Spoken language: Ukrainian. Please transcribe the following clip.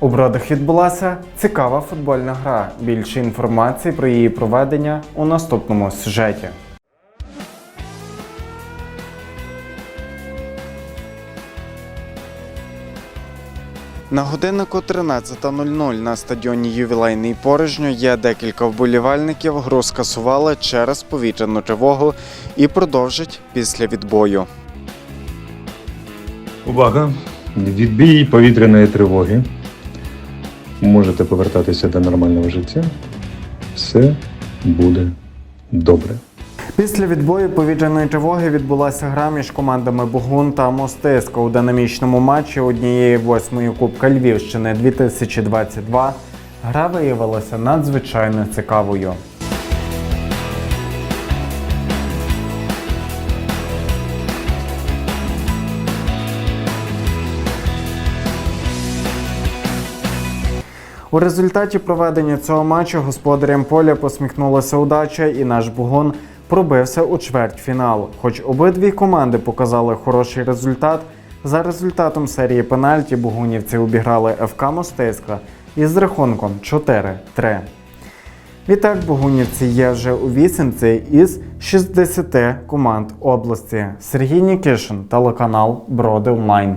У бродах відбулася цікава футбольна гра. Більше інформації про її проведення у наступному сюжеті. На годиннику 13.00 на стадіоні Ювілейний Порожньо є декілька вболівальників. Гру скасували через повітряну тривогу і продовжать після відбою. Увага! Відбій повітряної тривоги. Можете повертатися до нормального життя. Все буде добре. Після відбою повітряної тривоги відбулася гра між командами Бугун та Мостиска у динамічному матчі однієї восьмої Кубка Львівщини 2022. Гра виявилася надзвичайно цікавою. У результаті проведення цього матчу господарям поля посміхнулася удача, і наш Бугон пробився у чвертьфінал. Хоч обидві команди показали хороший результат, за результатом серії пенальті бугунівці обіграли ФК Мостиська із рахунком 4-3. Відтак бугунівці є вже у вісімці із 60 команд області. Сергій Нікішин, телеканал Броди Онлайн.